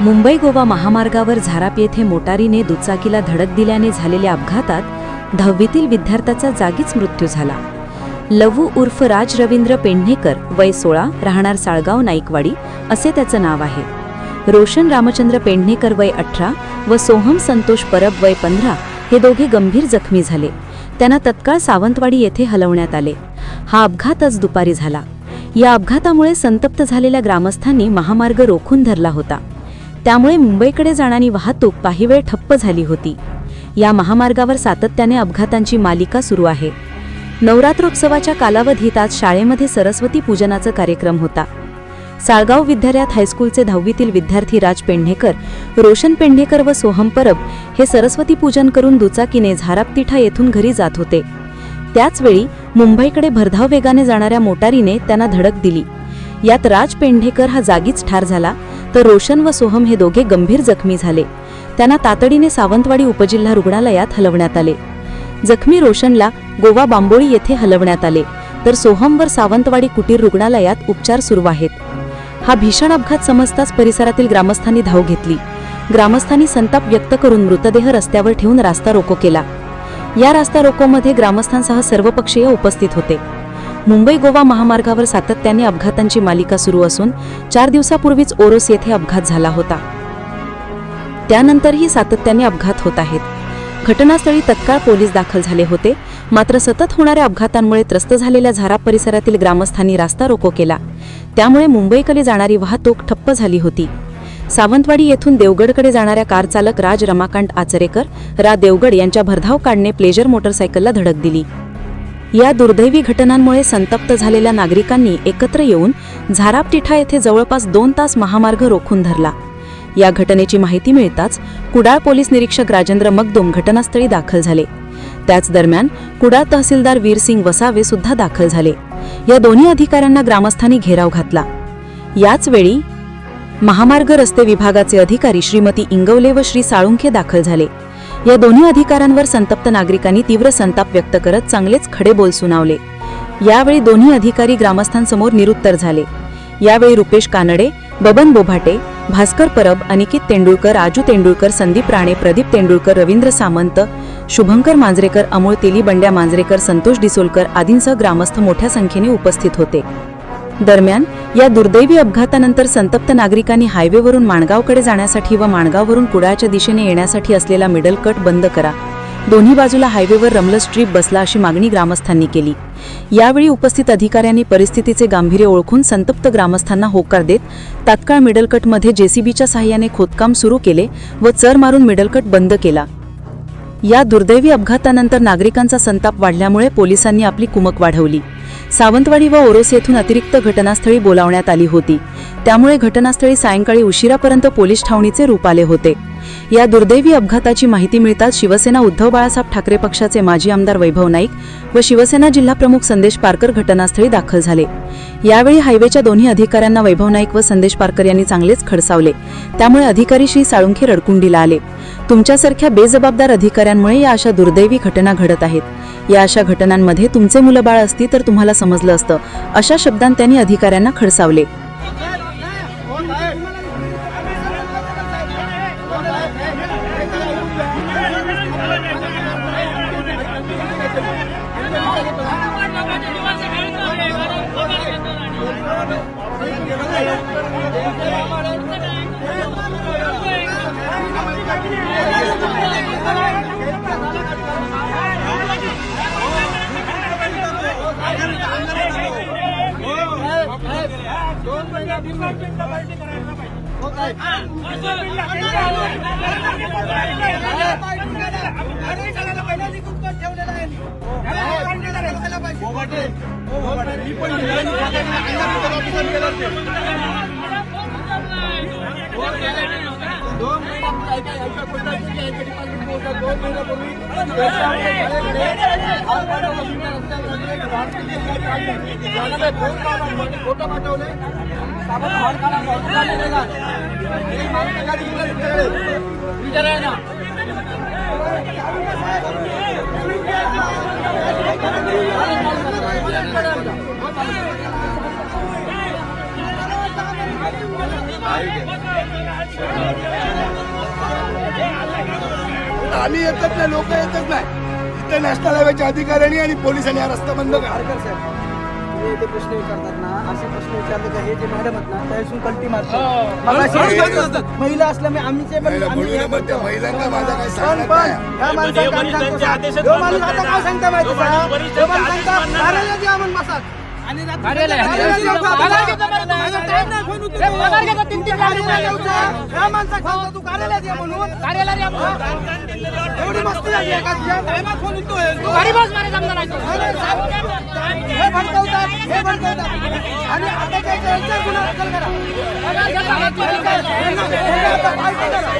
मुंबई गोवा महामार्गावर झाराप येथे मोटारीने दुचाकीला धडक दिल्याने झालेल्या अपघातात दहावीतील विद्यार्थ्याचा जागीच मृत्यू झाला. लवू उर्फ राज रवींद्र पेंढेकर वय सोळा राहणार साळगाव नाईकवाडी असे त्याचं नाव आहे. रोशन रामचंद्र पेंढेकर वय अठरा व सोहम संतोष परब वय पंधरा हे दोघे गंभीर जखमी झाले. त्यांना तत्काळ सावंतवाडी येथे हलवण्यात आले. हा अपघात आज दुपारी झाला. या अपघातामुळे संतप्त झालेल्या ग्रामस्थांनी महामार्ग रोखून धरला होता. त्यामुळे मुंबईकडे जाणारी वाहतूक काही वेळ ठप्प झाली होती. या महामार्गावर सातत्याने अपघातांची मालिका सुरू आहे. नवरात्रोत्सवाच्या कालावधीत आज शाळेमध्ये सरस्वती पूजनाचा कार्यक्रम होता. साळगाव विद्यालयात हायस्कूलचे दहावीतील विद्यार्थी राज पेंढेकर रोशन पेंढेकर व सोहम परब हे सरस्वती पूजन करून दुचाकीने झारापतिठा येथून घरी जात होते. त्याचवेळी मुंबईकडे भरधाव वेगाने जाणाऱ्या मोटारीने त्यांना धडक दिली. यात राज पेंढेकर हा जागीच ठार झाला तर रोशन व सोहम हे दोघे गंभीर जखमी झाले. त्यांना तातडीने सावंतवाडी उपजिल्हा रुग्णालयात हलवण्यात आले. जखमी रोशनला गोवा बांबोळी येथे हलवण्यात आले. तर सोहमवर सावंतवाडी कुटीर रुग्णालयात उपचार सुरू आहेत. हा भीषण अपघात समजताच परिसरातील ग्रामस्थांनी धाव घेतली. ग्रामस्थांनी संताप व्यक्त करून मृतदेह रस्त्यावर ठेवून रास्ता रोको केला. या रास्ता रोकोमध्ये ग्रामस्थांसह सर्वपक्षीय उपस्थित होते. मुंबई गोवा महामार्गावर सातत्याने अपघातांची मालिका सुरू असून चार दिवसापूर्वीच ओरोस येथे अपघात झाला होता. त्यानंतरही सातत्याने अपघात होत आहेत. घटनास्थळी तत्काळ पोलीस दाखल झाले होते. मात्र सतत होणाऱ्या अपघातांमुळे त्रस्त झालेल्या झारा परिसरातील ग्रामस्थांनी रास्ता रोको केला. त्यामुळे मुंबईकडे जाणारी वाहतूक ठप्प झाली होती. सावंतवाडी येथून देवगडकडे जाणाऱ्या कारचालक राज रमाकांत आचरेकर रा देवगड यांच्या भरधाव काढणे प्लेजर मोटरसायकलला धडक दिली. या दुर्दैवी घटनांमुळे संतप्त झालेल्या नागरिकांनी एकत्र येऊन झारापटिठा येथे जवळपास दोन तास महामार्ग रोखून धरला. या घटनेची माहिती मिळताच कुडाळ पोलीस निरीक्षक राजेंद्र मगदुम घटनास्थळी दाखल झाले. त्याच दरम्यान कुडाळ तहसीलदार वीरसिंग वसावे सुद्धा दाखल झाले. या दोन्ही अधिकाऱ्यांना ग्रामस्थांनी घेराव घातला. याच वेळी महामार्ग रस्ते विभागाचे अधिकारी श्रीमती इंगवले व श्री साळुंखे दाखल झाले. या दोन्ही अधिकाऱ्यांवर संतप्त नागरिकांनी तीव्र संताप व्यक्त करत चांगलेच खडे बोल सुनावले. यावेळी दोन्ही अधिकारी ग्रामस्थांसमोर निरुत्तर झाले. यावेळी रुपेश कानडे बबन बोभाटे भास्कर परब अनिकित तेंडुलकर राजू तेंडुलकर संदीप राणे प्रदीप तेंडुलकर रवींद्र सामंत शुभंकर मांजरेकर अमोल तेली बंड्या मांजरेकर संतोष डिसोलकर आदींसह ग्रामस्थ मोठ्या संख्येने उपस्थित होते. दरम्यान या दुर्दैवी अपघातानंतर संतप्त नागरिकांनी हायवेवरून माणगावकडे जाण्यासाठी व माणगाववरून कुडाळच्या दिशेने येण्यासाठी असलेला मिडल कट बंद करा. दोन्ही बाजूला हायवेवर रमल स्ट्रीप बसला अशी मागणी ग्रामस्थांनी केली. यावेळी उपस्थित अधिकाऱ्यांनी परिस्थितीचे गांभीर्य ओळखून संतप्त ग्रामस्थांना होकार देत तात्काळ मिडल कटमध्ये जेसीबीच्या सहाय्याने खोदकाम सुरू केले व चर मारून मिडल कट बंद केला. या दुर्दैवी अपघातानंतर नागरिकांचा संताप वाढल्यामुळे पोलिसांनी आपली कुमक वाढवली. सावंतवाडी व ओरोस येथून अतिरिक्त घटनास्थळी बोलावण्यात आली होती. त्यामुळे घटनास्थळी सायंकाळी उशिरापर्यंत पोलीस ठावणीचे रूप आले होते. या दुर्दैवी अपघाताची माहिती मिळताच शिवसेना उद्धव बाळासाहेब ठाकरे पक्षाचे माजी आमदार वैभव नाईक व शिवसेना जिल्हाप्रमुख संदेश पारकर घटनास्थळी दाखल झाले. यावेळी हायवेच्या दोन्ही अधिकाऱ्यांना वैभव नाईक व संदेश पारकर यांनी चांगलेच खडसावले. त्यामुळे अधिकारी श्री साळुंखे रडकुंडीला आले. तुमच्यासारख्या बेजबाबदार अधिकाऱ्यांमुळे या अशा दुर्दैवी घटना घडत आहेत. या अशा घटनांमध्ये तुमचे मुलं बाळ असती तर तुम्हाला समजलं असतं. अशा शब्दांत त्यांनी अधिकाऱ्यांना खडसावले. दोन महिन्यात दोन महिन्यापूर्वी फोटो पाठवले आम्ही येतच नाही लोक येतच नाही इथे नॅशनल हायवेच्या अधिकाऱ्यांनी आणि पोलिसांनी हा रस्ता बंद करा आरकर साहेब तुम्ही ते प्रश्न विचारतात ना असे प्रश्न विचारले का हे जे मॅडम आहेत ना त्यापासून कल्टी मारतात. मग अशी महिला असल्यामुळे आम्ही महिला बोलू नये, पण त्या महिलांना माझा काही पण सांगण्यात पण नाही. ह्या माणसाला काम सांगतो? साहेब. ह्यो माणूस आता काय सांगता माहिती का? ह्यो माणूस सांगता कार्यालयात या म्हणून बसात आणि रात्री कार्यालयात जाऊ का? माझा टाइम नाही. फोन उचलतो. एवढी मस्ती झाली आहे का तुझ्या? अरे साहेब, हे भडकवतात हे भडकवतात. आणि आता काय करायचं गुन्हा दाखल करा. हे आता पाय करा.